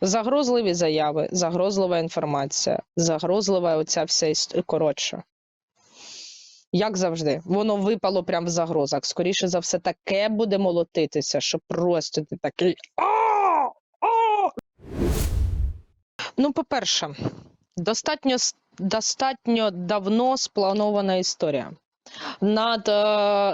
Загрозливі заяви, загрозлива інформація, загрозлива оця вся іс- коротше. Як завжди, воно випало прямо в загрозах. Скоріше за все, таке буде молотитися, що просто ти такий. Ну, по-перше, достатньо, достатньо давно спланована історія. Над, е,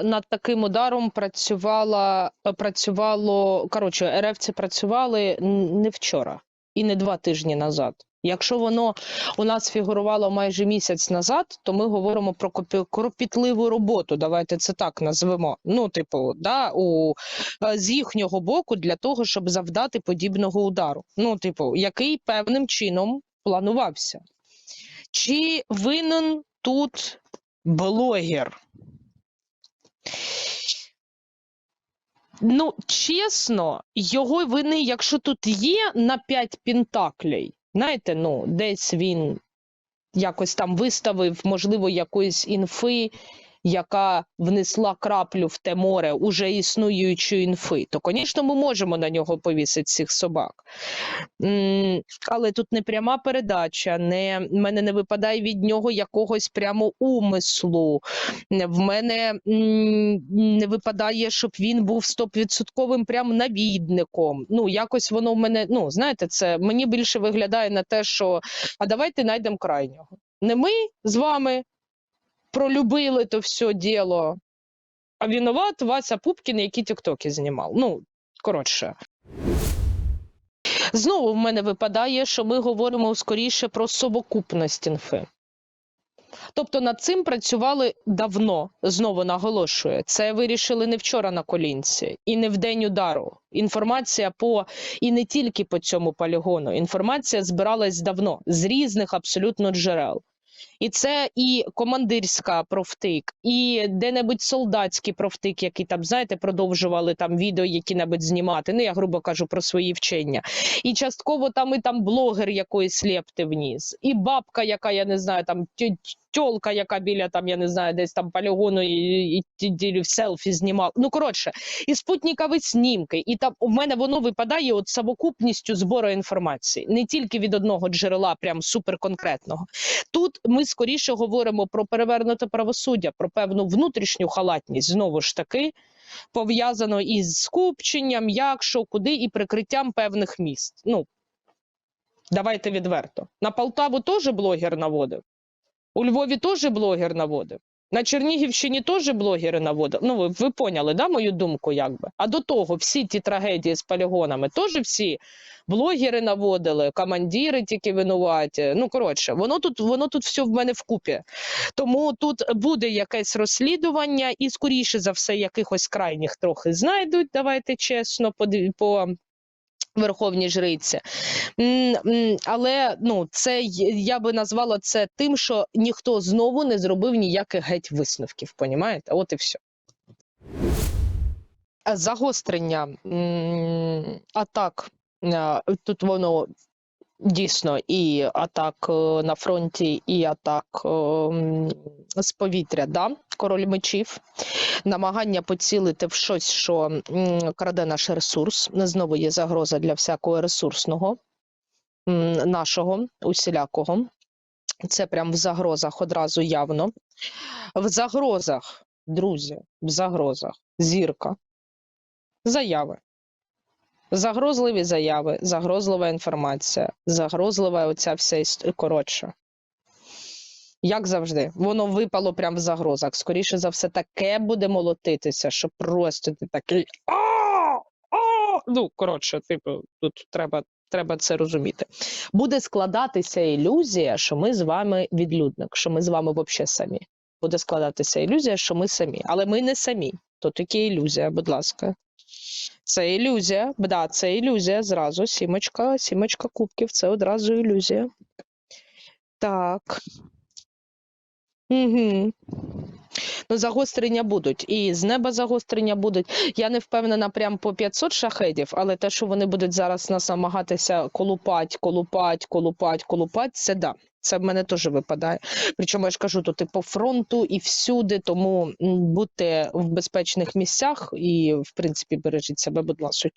над таким ударом працювала, е, працювало, коротше, РФці працювали не вчора і не два тижні назад. Якщо воно у нас фігурувало майже місяць назад, то ми говоримо про кропітливу роботу. Давайте це так назвемо. Ну, типу, да, у, е, з їхнього боку для того, щоб завдати подібного удару. Ну, типу, який певним чином планувався. Чи винен тут блогер? Ну, чесно, його вини, якщо тут є на 5 пентаклей, знаєте, ну, десь він якось там виставив, можливо, якоїсь інфи, яка внесла краплю в те море уже існуючої інфи, то, звісно, ми можемо на нього повісити цих собак. Але тут не пряма передача, не, в мене не випадає від нього якогось прямо умислу. В мене не випадає, щоб він був стовідсотковим прям навідником. Ну, якось воно в мене, ну, знаєте, це мені більше виглядає на те, що а давайте знайдемо крайнього. Не ми з вами пролюбили то все діло, а винуват Вася Пупкін, який тіктоки знімав. Ну, коротше. Знову в мене випадає, що ми говоримо скоріше про совокупність інфи. Тобто над цим працювали давно, знову наголошую. Це вирішили не вчора на колінці і не в день удару. Інформація по і не тільки по цьому полігону. Інформація збиралась давно з різних абсолютно джерел. І це і командирська профтик, і де-небудь солдатський профтик, які там, знаєте, продовжували там відео які-небудь знімати. Ну, я грубо кажу про свої вчення. І частково там і там блогер якоїсь лепти вніс, і бабка, яка я не знаю, там тьолка, яка біля там, я не знаю, десь там полігону і, і, і, селфі знімала. Ну коротше, і спутникові снімки, і там у мене воно випадає от совокупністю збору інформації, не тільки від одного джерела, прям суперконкретного. Тут ми скоріше говоримо про перевернуте правосуддя, про певну внутрішню халатність, знову ж таки, пов'язано із скупченням, як що, куди і прикриттям певних міст. Ну, давайте відверто. На Полтаву теж блогер наводив. У Львові теж блогер наводив. На Чернігівщині теж блогери наводили. Ну, ви, ви поняли, да, мою думку, якби. А до того всі ті трагедії з полігонами теж всі блогери наводили, командири тільки винуваті. Ну, коротше, воно тут, воно тут все в мене вкупі. Тому тут буде якесь розслідування, і, скоріше за все, якихось крайніх трохи знайдуть, давайте чесно, по, по Верховній жриці. Але ну, це я би назвала це тим, що ніхто знову не зробив ніяких геть висновків. Понімаєте? От і все. Загострення атак. е, Тут воно дійсно і атак е, на фронті, і атак е, з повітря. Да? Король мечів, намагання поцілити в щось, що краде наш ресурс. Знову є загроза для всякого ресурсного нашого, усілякого. Це прям в загрозах одразу явно. В загрозах, друзі, в загрозах, зірка, заяви. Загрозливі заяви, загрозлива інформація, загрозлива оця вся іс- коротше. Як завжди, воно випало прямо в загрозах. Скоріше за все, таке буде молотитися, що просто ти такий. Ну, коротше, типу, тут треба, треба це розуміти. Буде складатися ілюзія, що ми з вами відлюдник, що ми з вами взагалі самі. Буде складатися ілюзія, що ми самі. Але ми не самі. То тільки ілюзія, будь ласка. Це ілюзія. Да, це ілюзія. Зразу сімочка, сімочка кубків, це одразу ілюзія. Так. Угу. Ну, загострення будуть. І з неба загострення будуть. Я не впевнена прям по 500 шахедів, але те, що вони будуть зараз нас намагатися колупать, колупать, колупать, колупать, це да. Це в мене теж випадає. Причому я ж кажу, тут і по фронту, і всюди, тому бути в безпечних місцях і, в принципі, бережіть себе, будь ласка.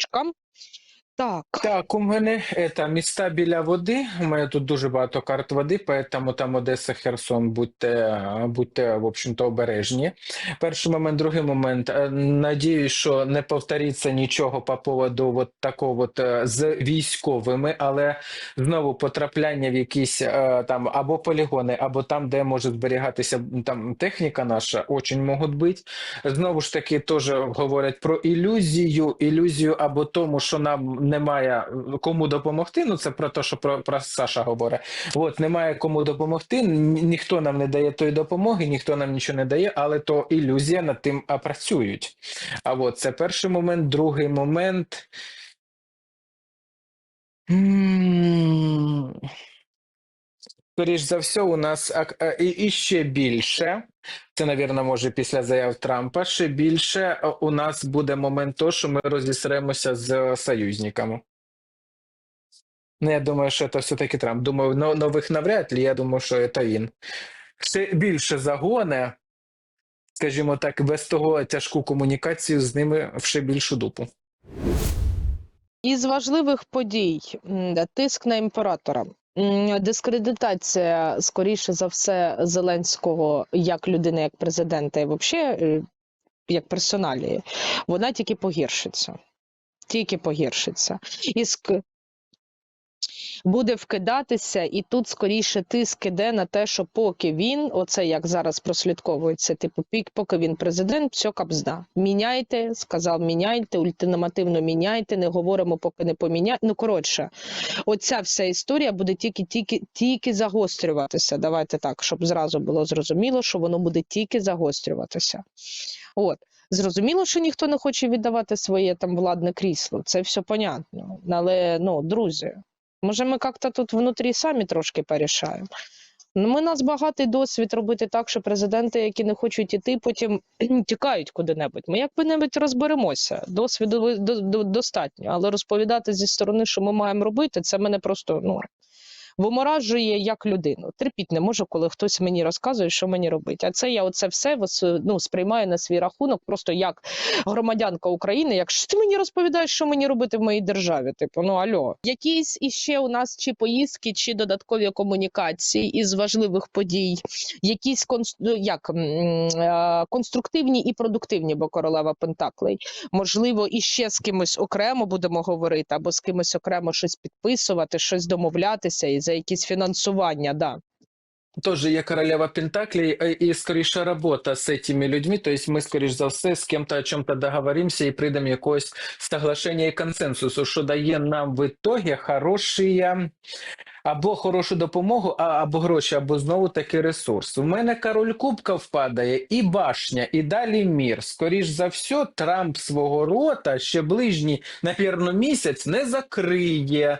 Так. Так, у мене это, міста біля води. У мене тут дуже багато карт води, поэтому там Одеса, Херсон, будьте, будьте в общем-то, обережні. Перший момент, другий момент. Е, Надіюсь, що не повториться нічого по поводу вот такого от, е, з військовими, але знову потрапляння в якісь е, там або полігони, або там, де може зберігатися там техніка наша, очень можуть бути. Знову ж таки, теж говорять про ілюзію, ілюзію або тому, що нам немає кому допомогти. Ну це про те, що про, про Саша говорить. От немає кому допомогти. Ніхто нам не дає тої допомоги, ніхто нам нічого не дає, але то ілюзія над тим а, працюють. А от це перший момент, другий момент. Скоріш за все, у нас і ще більше. Це, навірно, може після заяв Трампа. Ще більше е, у нас буде момент того, що ми розісремося з союзниками. Ну, я думаю, що це все-таки Трамп. Думаю, нових навряд ли, я думаю, що це він. Ще більше загоне, скажімо так, без того тяжку комунікацію з ними в ще більшу дупу. Із важливих подій тиск на імператора. Дискредитація, скоріше за все, Зеленського як людини, як президента, і взагалі як персоналії, вона тільки погіршиться. Тільки погіршиться. І. буде вкидатися, і тут скоріше тиск іде на те, що поки він, оце як зараз прослідковується, типу, пік, поки він президент, все капзда. Міняйте, сказав, міняйте, ультимативно міняйте, не говоримо, поки не поміняйте. Ну, коротше, оця вся історія буде тільки, тільки, тільки загострюватися. Давайте так, щоб зразу було зрозуміло, що воно буде тільки загострюватися. От. Зрозуміло, що ніхто не хоче віддавати своє там владне крісло, це все понятно. Але ну, друзі, може, ми як-то тут внутрі самі трошки порішаємо. Ну, ми нас багатий досвід робити так, що президенти, які не хочуть іти, потім тікають куди-небудь. Ми як-небудь розберемося. Досвіду до- до- достатньо, але розповідати зі сторони, що ми маємо робити, це мене просто ну виморажує як людину. Терпіть не можу, коли хтось мені розказує, що мені робити. А це я оце все ну, сприймаю на свій рахунок, просто як громадянка України. Як що ти мені розповідаєш, що мені робити в моїй державі? Типу, ну альо, якісь іще у нас чи поїздки, чи додаткові комунікації із важливих подій, якісь конс... ну, як е, конструктивні і продуктивні, бо королева Пентаклей. Можливо, іще з кимось окремо будемо говорити, або з кимось окремо щось підписувати, щось домовлятися і за якісь фінансування. Да. Тоже є королева Пентаклей е, і скоріше робота з цими людьми. Тобто ми, скоріш за все, з ким-то о чому-то договоримося і прийдемо якогось соглашення і консенсусу, що дає нам в ітогі хороші або хорошу допомогу, або гроші, або знову таки ресурс. У мене король кубка впадає, і башня, і далі мір. Скоріш за все, Трамп свого рота ще ближній, навірно, місяць не закриє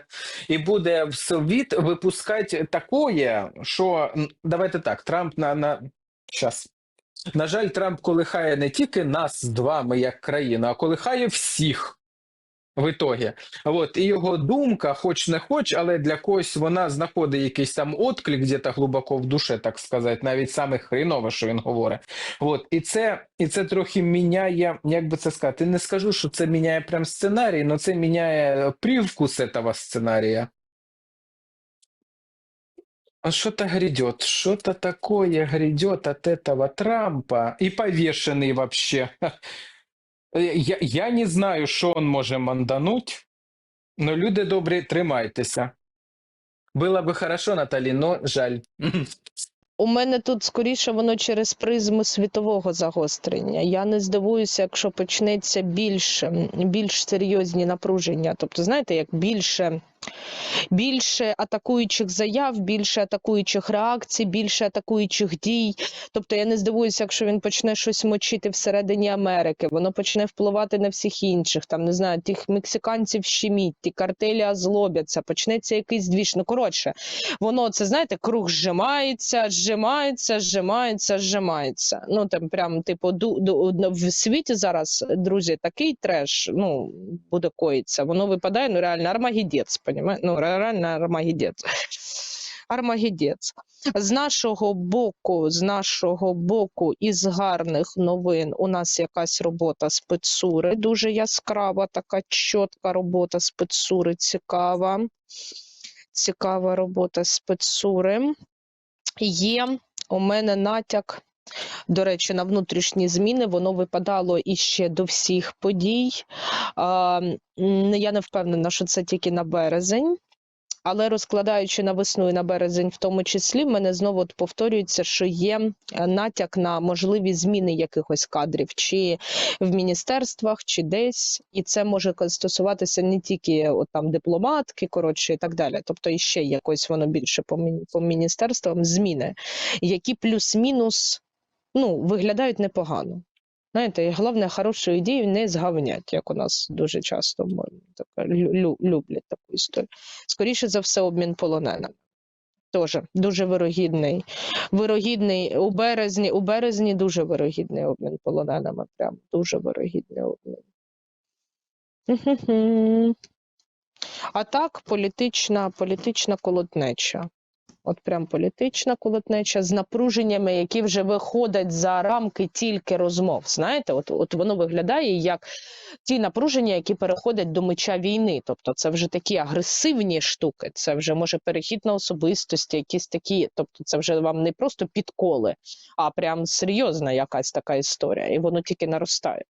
і буде в світ випускати такое, що давайте так, Трамп на, на... Щас. На жаль, Трамп колихає не тільки нас з вами як країну, а колихає всіх В ітогі, от і його думка, хоч не хоч, але для когось вона знаходить якийсь там отклик, где-то глибоко в душі, так сказати, навіть саме хренове, що він говорить. От і це, і це трохи міняє, як би це сказати. Не скажу, що це міняє прям сценарій, але це міняє привкус этого сценарія. А что-то грядет, что-то такое грядет от этого Трампа и повешенный вообще. Я, я не знаю, що він може мандануть, но люди добрі, тримайтеся. Було би хорошо, Наталі, но жаль. У мене тут скоріше воно через призму світового загострення. Я не здивуюся, якщо почнеться більше, більш серйозні напруження. Тобто, знаєте, як більше, більше атакуючих заяв, більше атакуючих реакцій, більше атакуючих дій. Тобто я не здивуюся, якщо він почне щось мочити всередині Америки, воно почне впливати на всіх інших. Там не знаю, тих мексиканців щеміть, ті картелі озлобяться, почнеться якийсь двіж. Ну коротше, воно це знаєте, круг зжимається, зжимається, зжимається, зжимається. Ну там прям типу ду, ду, в світі зараз, друзі, такий треш ну буде коїться. Воно випадає, ну реально армагедець, понімаєте? Ну реально армагедець. Армагедець. З нашого боку, з нашого боку, із гарних новин у нас якась робота спецури, дуже яскрава, така чітка робота спецури, цікава. Цікава робота спецури. Є у мене натяк. До речі, на внутрішні зміни воно випадало іще до всіх подій. Я не впевнена, що це тільки на березень. Але розкладаючи на весну і на березень, в тому числі, в мене знову от повторюється, що є е, натяк на можливі зміни якихось кадрів, чи в міністерствах, чи десь, і це може стосуватися не тільки от там дипломатки, коротше, і так далі. Тобто іще якось воно більше по міністерствам зміни, які плюс-мінус ну, виглядають непогано. Знаєте, головне, хорошу ідею не згавнять, як у нас дуже часто лю- лю- люблять таку історію. Скоріше за все, обмін полоненими. Теж дуже вирогідний. Вирогідний у березні, у березні дуже вирогідний обмін полоненими. Прям дуже вирогідний обмін. А так, політична, політична колотнеча. От прям політична колотнеча з напруженнями, які вже виходять за рамки тільки розмов. Знаєте, от, от воно виглядає як ті напруження, які переходять до меча війни. Тобто, це вже такі агресивні штуки, це вже може перехід на особистості, якісь такі. Тобто, це вже вам не просто підколи, а прям серйозна якась така історія, і воно тільки наростає.